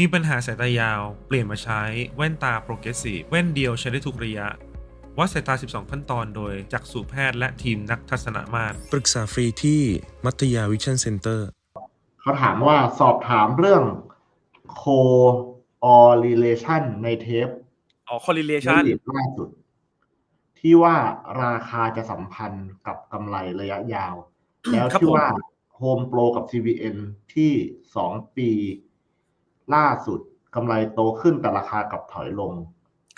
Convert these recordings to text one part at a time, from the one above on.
มีปัญหาสายตายาว เปลี่ยนมาใช้แว่นตาโปรเกรสซีฟแว่นเดียวใช้ได้ทุกระยะ วัดสายตา 12 ขั้นตอนโดยจักษุแพทย์และทีมนักทัศนมาตรปรึกษาฟรีที่มัตยาวิชั่นเซ็นเตอร์เขาถามว่าสอบถามเรื่อง correlation ในเทปอ๋อ correlation ลิตล่าสุด ที่ว่าราคาจะสัมพันธ์กับกำไรระยะยาว แล้วครับที่ผมว่า Home Pro กับ CVN ที่สองปี ล่าสุดกำไรโตขึ้นแต่ราคากลับถอยลง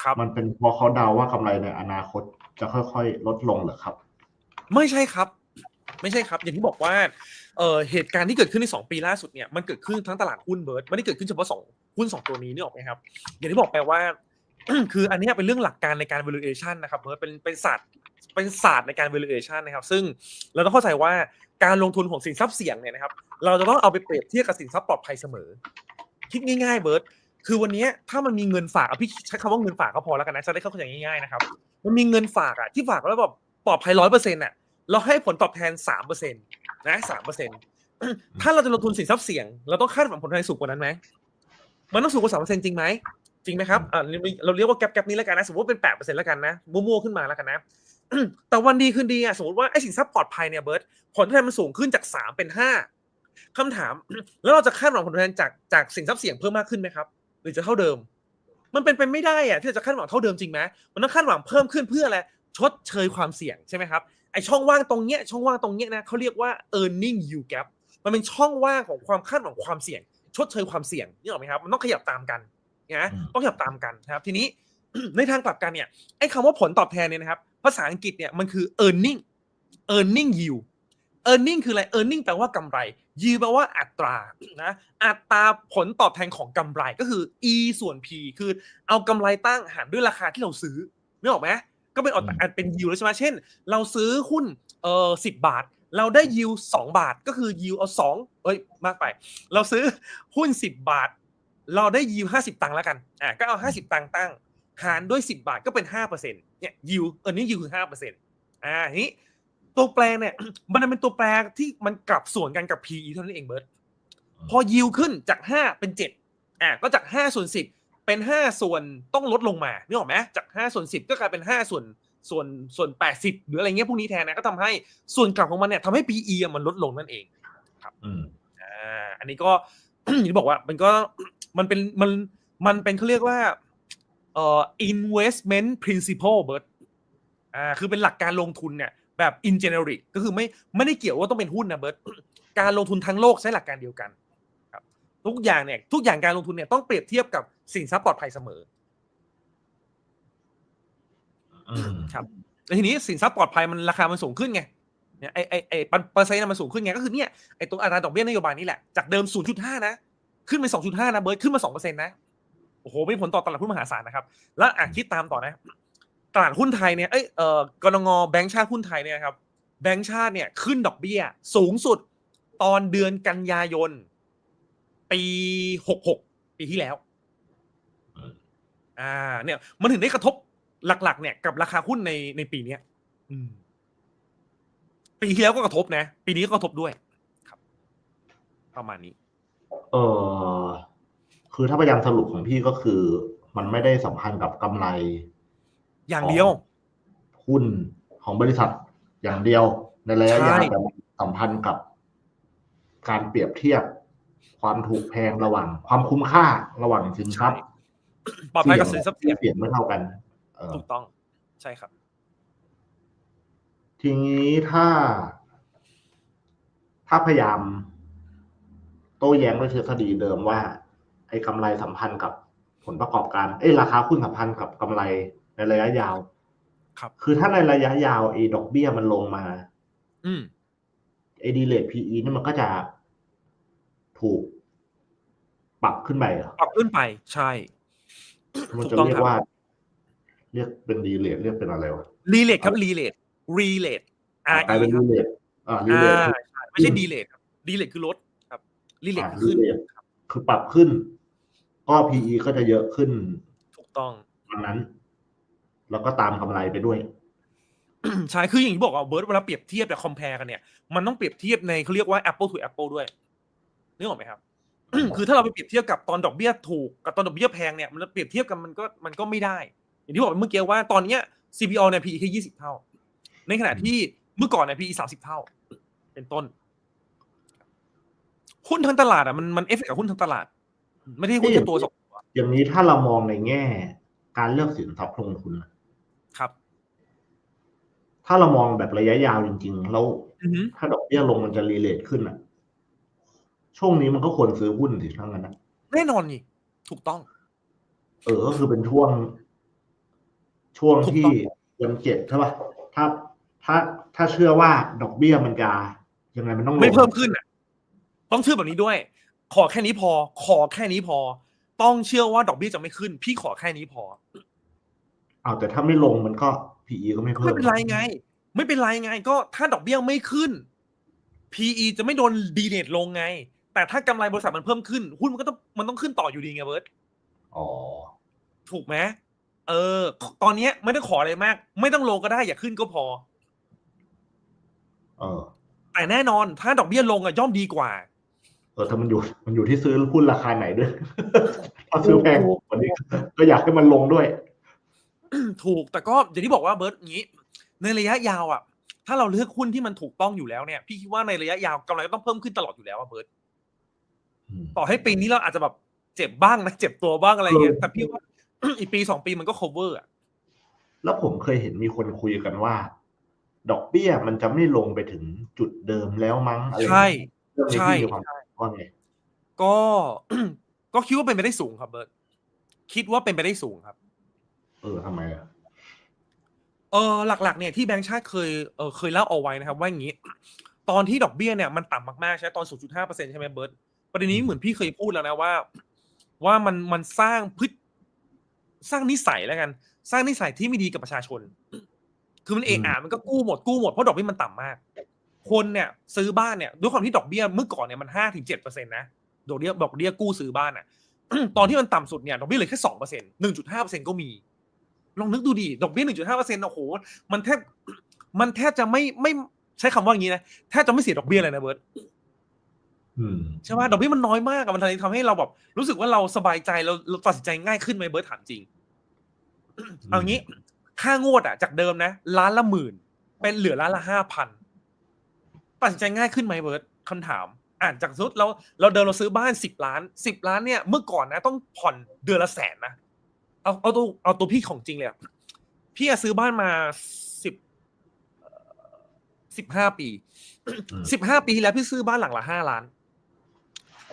ครับ มันเป็นเพราะเขาเดาว่ากำไรในอนาคตจะค่อยๆ ลดลงเหรอครับ ไม่ใช่ครับ ไม่ใช่ครับ อย่างที่บอกว่าเอ่อเหตุการณ์ที่เกิดขึ้นใน 2 ปีล่าสุดเนี่ยมันเกิดขึ้นทั้งตลาดหุ้นเบิร์ดไม่ได้เกิดขึ้นเฉพาะสองหุ้นสองตัวนี้นี่ออกไหมครับ อย่างที่บอกไปว่า คืออันเนี้ยเป็นเรื่องหลักการในการ valuation นะครับเบิร์ดเป็นเป็นศาสตร์เป็นศาสตร์ในการ valuation นะครับ ซึ่งเราต้องเข้าใจว่าการลงทุนของสินทรัพย์เสี่ยงเนี่ยนะครับ เราจะต้องเอาไปเปรียบเทียบกับสินทรัพย์ปลอดภัยเสมอ คิดง่ายๆเบิร์ดคือวันเนี้ยถ้ามันมีเงินฝากอะพี่ใช้คำว่าเงินฝากก็พอแล้วกันนะจะได้เข้าใจง่ายๆนะครับมันมีเงินฝากอะที่ฝากแล้วแบบปลอดภัยร้อยเปอร์เซ็นต์อะเราให้ผลตอบแทนสามเปอร์เซ็นต์นะสามเปอร์เซ็นต์ถ้าเราจะลงทุนสินทรัพย์เสี่ยง เราต้องคาดหวังผลตอบแทนสูงกว่านั้นไหมมันต้องสูงกว่าสามเปอร์เซ็นต์จริงไหมจริงไหมครับอ่าเราเรียกว่าแกลบแกลบนี้แล้วกันนะสมมติว่าเป็นแปดเปอร์เซ็นต์แล้วกันนะมั่วๆขึ้นมาแล้วกันนะแต่วันดีคืนดีอะสมมติว่าไอ้สินทรัพย์ปลอดภัยเนี่ยเบิร์ตผลตอบแทนมันสูงขึ้นจากสามเป็นห้า คำถาม แล้วเราจะคาดหวังผลตอบแทนจากจากสินทรัพย์เสี่ยงเพิ่มมากขึ้นไหมครับ หรือจะเท่าเดิม มันเป็นไปไม่ได้อะที่เราจะคาดหวังเท่าเดิมจริงไหมมันต้องคาดหวังเพิ่มขึ้นเพื่ออะไรชดเชยความเสี่ยงใช่ไหมครับไอช่องว่างตรงเนี้ยช่องว่างตรงเนี้ยนะเขาเรียกว่า earning yield gap มันเป็นช่องว่างของความคาดหวังความเสี่ยง ชดเชยความเสี่ยงนี่หรอกไหมครับมันต้องขยับตามกันนะอืมต้องขยับตามกันนะครับ ทีนี้ในทางกลับกันเนี่ยไอ้คำว่าผลตอบแทนเนี่ยนะครับ ภาษาอังกฤษเนี่ยมันคือ earning earning yield earning คืออะไร earning แปลว่ากำไร yield แปลว่าอัตรานะอัตราผลตอบแทนของกำไรก็คือ e ส่วน p คือเอากำไรตั้งหารด้วยราคาที่เราซื้อนึกออกไหมก็เป็นอัตราอืมเป็น yield แล้วใช่ไหมเช่น เราซื้อหุ้นเอ่อสิบาท เราได้ yield สองบาทก็คือ yield เอาสองเอ้ยมากไป เราซื้อหุ้นสิบบาท เราได้ yield ห้าสิบตังค์แล้วกันอะก็เอาห้าสิบตังค์ตั้ง หารด้วย10บาทก็เป็น5%เนี่ย yield เออนี่ yield คือ5%อ่าทีนี้ ตัวแปรเนี่ย มันเป็นตัวแปรที่มันกลับส่วนกันกับ PE เท่านั้นเองเบิร์ตพอ yield ขึ้นจาก 5 เป็น 7 อ่าก็จาก 5 ส่วน 10 เป็น 5 ส่วนต้องลดลงมานึกออกไหมจาก 5 ส่วน 10 ก็กลายเป็น 5 ส่วนส่วนส่วน 80 หรืออะไรเงี้ยพวกนี้แทนนะก็ทำให้ส่วนกลับของมันเนี่ยทำให้ PE อะมันลดลงนั่นเองอืมอ่าอันนี้ก็อย่างที่บอกว่ามันก็มันเป็นมันมันเป็นเขาเรียกว่าเอ่อ investment principle เบิร์ดอ่าคือเป็นหลักการลงทุนเนี่ย แบบ in generic ก็คือไม่ไม่ได้เกี่ยวว่าต้องเป็นหุ้นนะเบิร์ดการลงทุนทั้งโลกใช้หลักการเดียวกันครับทุกอย่างเนี่ยทุกอย่างการลงทุนเนี่ยต้องเปรียบเทียบกับสินทรัพย์ปลอดภัยเสมออืมครับแล้วทีนี้สินทรัพย์ปลอดภัยมันราคามันสูงขึ้นไงเนี่ยไอไอไอเปอร์เซ็นต์น่ะมันสูงขึ้นไงก็คือเนี่ยไอตัวอัตราดอกเบี้ยนโยบายนี่แหละจากเดิม 0.5 นะ ขึ้นไป2.5 นะเบิร์ดขึ้นมา2%นะโอ้โหมีผลต่อตลาดหุ้นมหาศาลนะครับ แล้วอะคิดตามต่อนะ ตลาดหุ้นไทยเนี่ยเอ้ยเออกรงแบงก์ชาติหุ้นไทยเนี่ยครับแบงก์ชาติเนี่ยขึ้นดอกเบี้ย สูงสุดตอนเดือนกันยายน ปี66ปีที่แล้ว อ่า เนี่ย มันถึงได้กระทบหลัก ๆ เนี่ย กับราคาหุ้นในในปีเนี้ยปีที่แล้วก็กระทบนะ ปีนี้ก็กระทบด้วย ครับ ประมาณนี้ เออคือถ้าพยายามสรุปของพี่ก็คือ มันไม่ได้สัมพันธ์กับกำไร อย่างเดียว หุ้นของบริษัทอย่างเดียวในระยะใช่ยาวแต่มันสัมพันธ์กับ การเปรียบเทียบ ความถูกแพงระหว่าง ความคุ้มค่าระหว่างสินทรัพย์ปลอดภัยกับสินทรัพย์เสี่ยงที่เสี่ยงไม่เท่ากันเออถูกต้องใช่ครับ ทีนี้ถ้า ถ้าพยายาม โต้แย้งด้วยทฤษฎีเดิมว่า ไอ้กำไรสัมพันธ์กับผลประกอบการ เอ้ยราคาหุ้นสัมพันธ์กับกำไรใน ระยะยาว ครับ คือถ้าในระยะยาวไอ้ดอกเบี้ยมันลงมา อืมไอ้ดีเลทพีอีนี่มันก็จะถูก ปรับขึ้นไปเหรอปรับขึ้นไป ใช่มันถูกจะต้องเรียครักบว่า เรียกเป็นดีเลทเรียกเป็นอะไรวะรีเลทครับรีเลทรีเลทอะ R กลาย E เป็นคดีรับเลทอ่าดีอ่าเลทใช่ไม่ใช่ดีเลทครับดีเลทคือลดครับรีเลทอ่าคือขึ้น relate คือปรับขึ้น ก็พีอีก็จะเยอะขึ้น ถูกต้องวันนั้น แล้วก็ตามกำไรไปด้วยใช่คืออย่างที่บอกว่าเบิร์ดเวลาเปรียบเทียบแต่คอมเพลกันเนี่ยมันต้องเปรียบเทียบในเขาเรียกว่า Apple to Apple ด้วยนึกออกไหมครับคือถ้าเราไปเปรียบเทียบกับตอนดอกเบี้ยถูกกับตอนดอกเบี้ยแพงเนี่ยมันเปรียบเทียบกันมันก็มันก็ไม่ได้ อย่างที่บอกไปเมื่อกี้ว่าตอนเนี้ย CPO เนี่ย PE แค่ยี่สิบเท่า ในขณะที่เมื่อก่อนเนี่ย PE สามสิบเท่า เป็นต้น หุ้นทั้งตลาดอะมันมันเอฟเฟกต์กับหุ้นทั้งตลาด ไม่ได้หุ้นแค่ตัวสองตัวอย่างนี้ถ้าเรามองในแง่ การเลือกสินทรัพย์ลงทุนนะครับ ถ้าเรามองแบบระยะยาวจริง ๆ แล้วอือฮึถ้าดอกเบี้ยลงมันจะรีเลทขึ้นอะ ช่วงนี้มันก็ควรซื้อหุ้นสิทั้งนั้นนะแน่นอนนี่ถูกต้อง เออ ก็คือเป็นช่วง ช่วงถูกที่ต้องควรเก็บใช่ป่ะถ้าถ้าถ้าเชื่อว่าดอกเบี้ยมันจะยังไงมันต้องลงไม่เพิ่มขึ้นอะ ต้องเชื่อแบบนี้ด้วย ขอแค่นี้พอ ขอแค่นี้พอ ต้องเชื่อว่าดอกเบี้ยจะไม่ขึ้น พี่ขอแค่นี้พอเอาแต่ถ้าไม่ลงมันก็ PE ก็ไม่เพิ่มไม่เป็นไรไง ไม่เป็นไรไง ก็ถ้าดอกเบี้ยไม่ขึ้น PE จะไม่โดนดีเนตลงไง แต่ถ้ากำไรบริษัทมันเพิ่มขึ้น หุ้นมันก็ต้องมันต้องขึ้นต่ออยู่ดีไงเบิร์ตอ๋อถูกไหมเออ ตอนเนี้ยไม่ต้องขออะไรมาก ไม่ต้องลงก็ได้อย่าขึ้นก็พอ เออแต่แน่นอนถ้าดอกเบี้ยลงอะย่อมดีกว่า เออถ้ามันอยู่มันอยู่ที่ซื้อหุ้นราคาไหนด้วยถ้าซื้อแพงถูกกว่านี้ก็อยากให้มันลงด้วย ถูกแต่ก็อย่างที่บอกว่าเบิร์ตอย่างนี้ ในระยะยาวอะ ถ้าเราเลือกหุ้นที่มันถูกต้องอยู่แล้วเนี่ย พี่คิดว่าในระยะยาวกำไรก็ต้องเพิ่มขึ้นตลอดอยู่แล้วอะเบิร์ตต่อให้ปีนี้เราอาจจะแบบเจ็บบ้างนะเจ็บตัวบ้างอะไรเงี้ยเออแต่พี่ว่าอีกปีสองปีมันก็ cover อะแล้วผมเคยเห็นมีคนคุยกันว่า ดอกเบี้ยมันจะไม่ลงไปถึงจุดเดิมแล้วมั้งอะไรใช่เรื่องนี้ใช่พี่มีความว่าไงก็ก็คิดว่าเป็นไปได้สูงครับเบิร์ตคิดว่าเป็นไปได้สูงครับ เออทำไมอะเออหลัก ๆ เนี่ยที่แบงก์ชาติเคยเออเคยเล่าเอาไว้นะครับ ว่าอย่างนี้ ตอนที่ดอกเบี้ยเนี่ยมันต่ำมากๆใช่ไหมตอน 0.5%ใช่ไหมเบิร์ตประเด็นนี้เหมือนพี่เคยพูดแล้วนะว่า ว่ามันมันสร้างพฤติสร้างนิสัยแล้วกัน สร้างนิสัยที่ไม่ดีกับประชาชน คือมันเอะอะมันก็กู้หมดกู้หมดเพราะดอกเบี้ยมันต่ำมาก คนเนี่ย ซื้อบ้านเนี่ย ด้วยความที่ดอกเบี้ยเมื่อก่อนเนี่ยมันห้าถึงเจ็ดเปอร์เซ็นต์นะดอกเบี้ยดอกเบี้ยกู้ซื้อบ้านอะ ตอนที่มันต่ำสุดเนี่ยดอกเบี้ยเหลือแค่สองเปอร์เซ็นต์หนึ่งจุดห้าเปอร์เซ็นต์ก็มี ลองนึกดูดิดอกเบี้ยหนึ่งจุดห้าเปอร์เซ็นต์โอ้โห มันแทบมันแทบจะไม่ไม่ใช้คำว่าอย่างนี้นะแทบจะไม่เสียดอกเบี้ยเลยนะเบิร์ตอืมใช่ไหมดอกเบี้ยมันน้อยมากอะมันทำให้เราแบบ รู้สึกว่าเราสบายใจเราเราตัดสินใจง่ายขึ้นไหมเบิร์ตถามจริงเอางี้ ค่างวดอะจากเดิมนะล้านละหมื่น เป็นเหลือล้านละห้าพันตัดสินใจง่ายขึ้นไหมเบิร์ตคำถามอ่านจากสุดเราเราเดิมเราซื้อบ้านสิบล้านสิบล้านเนี่ยเมื่อก่อนนะ ต้องผ่อนเดือนละแสนนะ เอาเอาตัวเอาตัวพี่ของจริงเลยอะพี่อะซื้อบ้านมาสิบสิบห้าปีอืมสิบห้าปีที่แล้วพี่ซื้อบ้านหลังละห้าล้าน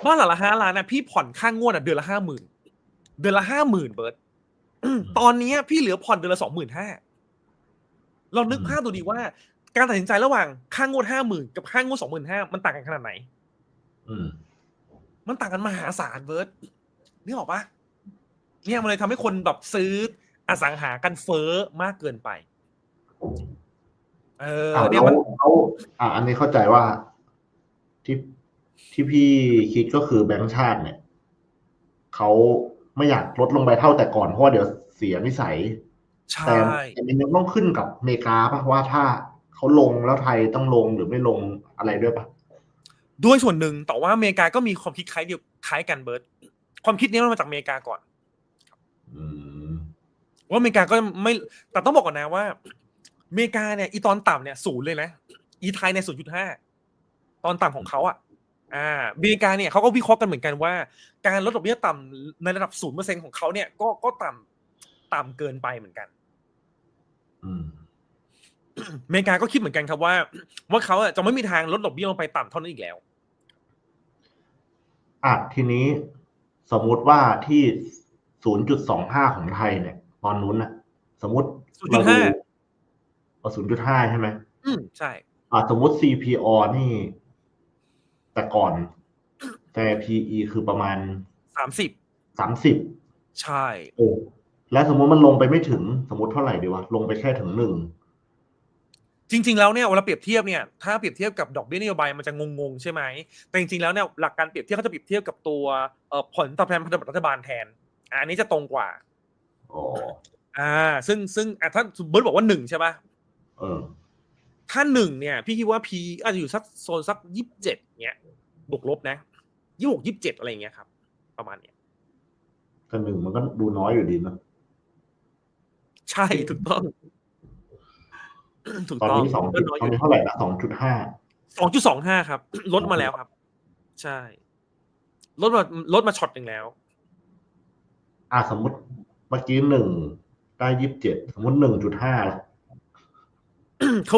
บ้านหลังละห้าล้านนะพี่ผ่อนค่างวดอะเดือนละห้าหมื่นเดือนละห้าหมื่นเบิร์ตตอนนี้พี่เหลือผ่อนเดือนละสองหมื่นห้าเรานึกอืมภาพดูดีว่า การตัดสินใจระหว่างค่างวดห้าหมื่นกับค่างวดสองหมื่นห้ามันต่างกันขนาดไหนอืมมันต่างกันมหาศาลเบิร์ตนี่ออกปะ เนี่ยมันเลยทำให้คนแบบซื้ออสังหากันเฟ้อมากเกินไป เอออ่าเนี่แล้ยวมันเขาอ่า อันนี้เข้าใจว่าที่ที่พี่คิดก็คือแบงก์ชาติเนี่ยเขาไม่อยากลดลงไปเท่าแต่ก่อน เพราะว่าเดี๋ยวเสียนิสัยใช่แต่แต่มันยังต้องขึ้นกับอเมริกาป่ะว่าถ้าเขาลงแล้วไทยต้องลงหรือไม่ลงอะไรด้วยป่ะด้วยส่วนหนึ่งแต่ว่าอเมริกาก็มีความคิดคล้ายเดียวคล้ายกันเบิร์ตความคิดนี้มันมาจากอเมริกาก่อนอืม ว่าอเมริกาก็ไม่แต่ต้องบอกก่อนนะว่าอเมริกาเนี่ยอีตอนต่ำเนี่ยศูนย์เลยนะอีไทยเนี่ยศูนย์จุดห้าตอนต่ำของเขาอะ อ่าอเมริกาเนี่ยเขาก็วิเคราะห์กันเหมือนกันว่า การลดดอกเบี้ยต่ำในระดับศูนย์เปอร์เซ็นของเขาเนี่ยก็ก็ต่ำต่ำเกินไปเหมือนกันอืมอเมริกาก็คิดเหมือนกันครับว่า ว่าเขาอะจะไม่มีทางลดดอกเบี้ยลงไปต่ำเท่านั้นอีกแล้วอะทีนี้สมมุติว่าที่ ศูนย์จุดสองห้าของไทยเนี่ย ตอนนู้นน่ะสมมติเราดู0.5เอาศูนย์จุดห้าใช่ไหมอืมใช่ อะสมมติ CPO นี่ แต่ก่อนแต่ PE คือประมาณสามสิบสามสิบใช่โอ้แล้วสมมติมันลงไปไม่ถึงสมมติเท่าไหร่ดีวะลงไปแค่ถึงหนึ่งจริง ๆ แล้วเนี่ยเวลาเปรียบเทียบเนี่ยถ้าเปรียบเทียบกับดอกเบี้ยนโยบายมันจะงงๆใช่ไหมแต่จริงๆแล้วเนี่ยหลักการเปรียบเทียบเขาจะเปรียบเทียบกับตัวเอ่อผลตอบแทนพันธบัตรรัฐบาลแทน อ่าอันนี้จะตรงกว่าอ๋ออ่า ซึ่งซึ่งอะถ้าเบิร์ตบอกว่าหนึ่งใช่ป่ะเออถ้าหนึ่งเนี่ย พี่คิดว่า P อาจจะอยู่สักโซนสักยี่สิบเจ็ดเนี่ยบวกลบนะยี่หกยี่สิบเจ็ดอะไรอย่างเงี้ยครับ ประมาณเนี้ยแต่หนึ่งมันก็ดูน้อยอยู่ดีนะใช่ถูกต้องถูกตอนต้องนี้สองก็น้อยอตอนยู่นี้เท่าไหร่ละสองจุดห้าสองจุดสองห้าครับ ลดมาแล้วครับ ใช่ ลดมาลดมาช็อตหนึ่งแล้ว อ่าสมมติเมื่อกี้หนึ่งได้ยี่สิบเจ็ดสมมติหนึ่งจุดห้า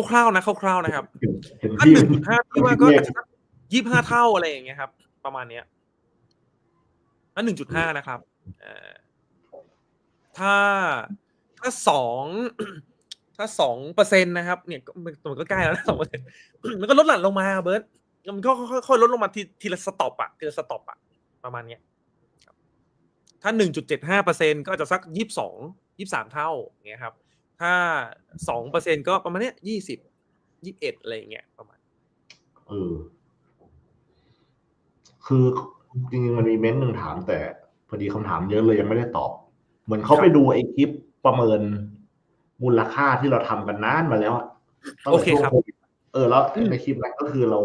คร่าวๆนะคร่าวๆนะครับเห็นเห็นถ้าพี่หนึ่งจุดห้าพี่ว่าก็เลอาขจจะยี่ห้าเท่าอะไรอย่างเงี้ยครับ ประมาณเนี้ยถ้าหนึ่งจุดห้านะครับเอ่อถ้าถ้าสองถ้าสองเปอร์เซ็นต์นะครับ เนี่ยก็มันมันก็ใกล้แล้วนะสองเปอร์เซ็นต์มันก็ลดหลั่นลงมาเบิร์ตมันก็ค่อยๆลดลงมาทีทีละสต็อปอะทีละสต็อปอะประมาณเนี้ยครับ ถ้าหนึ่งจุดเจ็ดห้าเปอร์เซ็นก็จะสักยี่สิบสองยี่สามเท่าอย่างเงี้ยครับ ถ้าสองเปอร์เซ็นก็ประมาณเนี้ยยี่สิบยี่สิบเอ็ดอะไรอย่างเงี้ยประมาณเออคือจริงๆมันมีเม้นต์หนึ่งถามแต่พอดีคำถามเยอะเลยยังไม่ได้ตอบ เหมือนเขาไปดูไอ้คลิปประเมินมูลค่าที่เราทำกันนานมาแล้วอะตั้งโอแต่เคช่วงครับโควิดเออแล้วอืมในคลิปนั้นก็คือเรา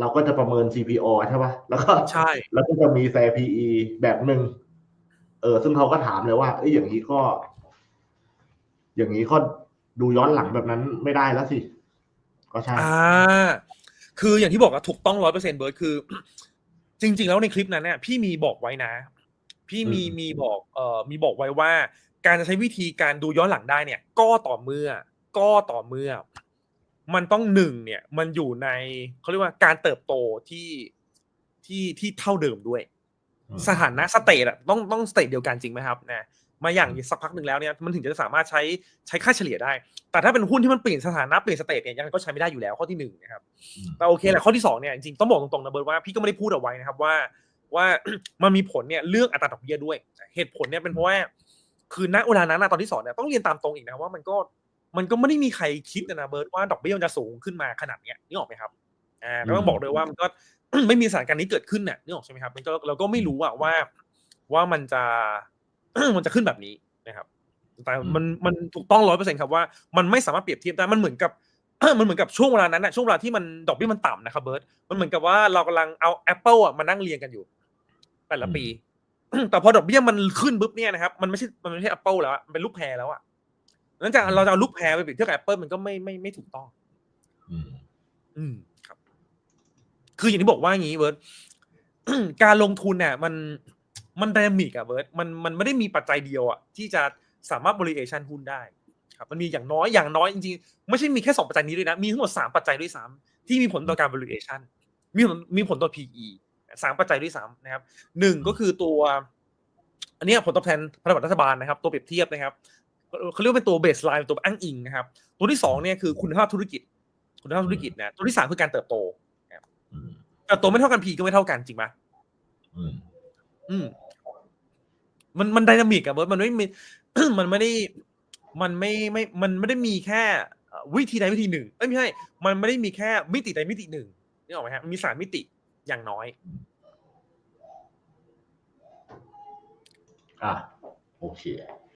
เราก็จะประเมิน CPO ใช่ป่ะแล้วก็ใช่ แล้วก็จะมีแฟร์ PE แบบหนึ่งเออซึ่งเขาก็ถามเลยว่าเอ้ยอย่างนี้ก็ อย่างนี้ก็ดูย้อนหลังแบบนั้นไม่ได้แล้วสิ ก็ใช่อ่าคืออย่างที่บอกอะถูกต้องร้อยเปอร์เซ็นเบิร์ดคือ จริง ๆ แล้วในคลิปนั้นเนี่ยพี่มีบอกไว้นะ พี่มีอืมมีบอกเอ่อมีบอกไว้ว่า การจะใช้วิธีการดูย้อนหลังได้เนี่ย ก็ต่อเมื่อ ก็ต่อเมื่อ มันต้องหนึ่งเนี่ย มันอยู่ในเขาเรียกว่าการเติบโตที่ที่ที่เท่าเดิมด้วยอืม สถานะสเตทอะต้องต้องสเตทเดียวกันจริงไหมครับนะมาอย่างสักพักหนึ่งแล้วเนี่ยมันถึงจะสามารถใช้ใช้ค่าเฉลี่ยได้ แต่ถ้าเป็นหุ้นที่มันเปลี่ยนสถานะเปลี่ยนสเตทเนี่ยยังไงก็ใช้ไม่ได้อยู่แล้วข้อที่หนึ่งนะครับอืมแต่โอเคแหละข้อที่สองเนี่ยจริงๆต้องบอกตรงๆนะเบิร์ดว่าพี่ก็ไม่ได้พูดเอาไว้นะครับว่า ว่ามันมีผลเนี่ยเรื่องอัตราดอกเบี้ยด้วย เหตุผลเนี่ยเป็นเพราะว่าคือณเวลานั้นนะตอนที่สอนเนี่ยต้องเรียนตามตรงอีกนะว่ามันก็มันก็ไม่ได้มีใครคิดนะนะเบิร์ดว่าดอกเบี้ยมันจะสูงขึ้นมาขนาดเนี้ยนึกออกไหมครับอ่าก็ต้องบอกเลยว่ามันก็ ไม่มีสถานการณ์นี้เกิดขึ้นน่ะนึกออกใช่ไหมครับมันก็เราก็ไม่รู้อะว่าว่ามันจะมันจะขึ้นแบบนี้นะครับแต่มันมันถูกต้องร้อยเปอร์เซ็นครับว่ามันไม่สามารถเปรียบเทียบได้มันเหมือนกับมันเหมือนกับช่วงเวลานั้นนะช่วงเวลาที่มันดอกเบี้ยมันต่ำนะครับเบิร์ตมันเหมือนกับว่าเรากำลังเอา Apple อะมานั่งเรียงกันอยู่ แต่ละปี แต่พอดอกเบี้ยมันขึ้นปุ๊บเนี่ยนะครับมันไม่ใช่มันไม่ใช่ Apple แล้วอะมันเป็นลูกแพรแล้วอะนั้นจากเราจะเอาลูกแพรไปเปรียบเทียบกับ Apple มันก็ไม่ไม่ไม่ถูกต้อง อืมอืม คืออย่างที่บอกว่าอย่างนี้เบิร์ตการลงทุนเนี่ยมันมันไดนามิกอะเบิร์ตมันมันไม่ได้มีปัจจัยเดียวอะที่จะสามารถบริเอชันหุ้นได้ครับมันมีอย่างน้อยอย่างน้อยจริงๆ ไม่ใช่มีแค่สองปัจจัยนี้ด้วยนะ มีทั้งหมดสามปัจจัยด้วยซ้ำที่มีผลต่อการ valuation มีผลมีผลต่อ PE สามปัจจัยด้วยซ้ำนะครับหนึ่งก็คือตัว อันนี้ผลตอบแทนพันธบัตรรัฐบาลนะครับ ตัวเปรียบเทียบนะครับเขาเรียกเป็นตัวเบสไลน์ตัวอ้างอิงนะครับ ตัวที่สองเนี่ยคือคุณภาพธุรกิจ คุณภาพธุรกิจนะตัวที่สามคือการเติบโต อืมเติบโตไม่เท่ากัน P ก็ไม่เท่ากันจริงไหมอืม อืม มันมันไดนามิกอะเบิร์ตมันไม่มีมันไม่ได้ มันไม่ไม่ มันไม่ได้มีแค่เอ่อวิธีใดวิธีหนึ่งเอ้ยไม่ใช่ มันไม่ได้มีแค่มิติใดมิติหนึ่งนี่ออกไหมฮะมันมีสามมิติอย่างน้อย อะโอเค